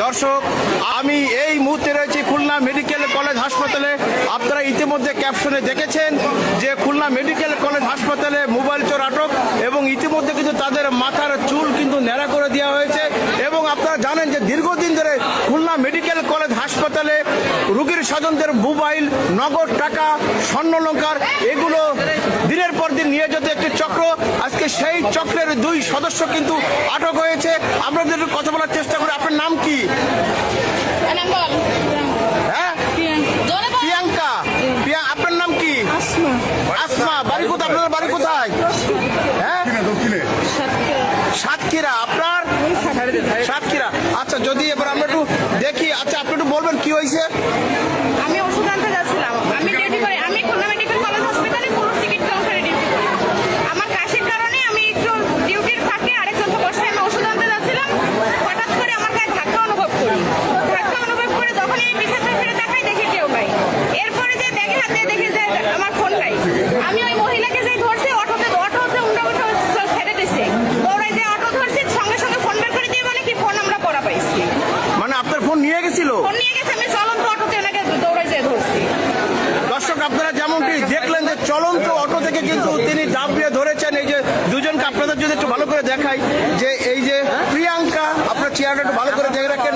দর্শক, আমি এই মুহূর্তে রয়েছি খুলনা মেডিকেল কলেজ হাসপাতালে। আপনারা ইতিমধ্যে ক্যাপশনে দেখেছেন যে খুলনা মেডিকেল কলেজ হাসপাতালে মোবাইল চোর আটক এবং ইতিমধ্যে কিন্তু তাদের মাথার চুল কিন্তু ন্যাড়া করে দেওয়া হয়েছে এবং আপনারা জানেন যে দীর্ঘদিন ধরে খুলনা মেডিকেল কলেজ হাসপাতালে রুগীর স্বজনদের মোবাইল, নগদ টাকা স্বর্ণলঙ্কার এগুলো দিনের পর দিন নিয়ে যেত একটি চক্র। আজকে সেই চক্রের দুই সদস্য কিন্তু আটক হয়েছে। একটু কথা বলার চেষ্টা আপনার নাম কি? হ্যাঁ? প্রিয়াঙ্কা। আপনার নাম কি? আসমা। বাড়ি কোথায়? আপনার বাড়ি কোথায়? হ্যাঁ? সাতক্ষীরা আপনার? সাতক্ষীরা। আচ্ছা যদি এবার আমরা একটু দেখি আচ্ছা আপনি একটু বলবেন কি হয়েছে? আমি নিয়ে গেছিল? চলন্ত দর্শক আপনারা যেমনটি দেখলেন যে চলন্ত অটো থেকে কিন্তু তিনি দাবিয়ে ধরেছেন। এই যে দুজনকে আপনাদের যদি একটু ভালো করে দেখাই যে এই যে প্রিয়াঙ্কা আপনার চেয়ারটা একটু ভালো করে দেখে রাখেন।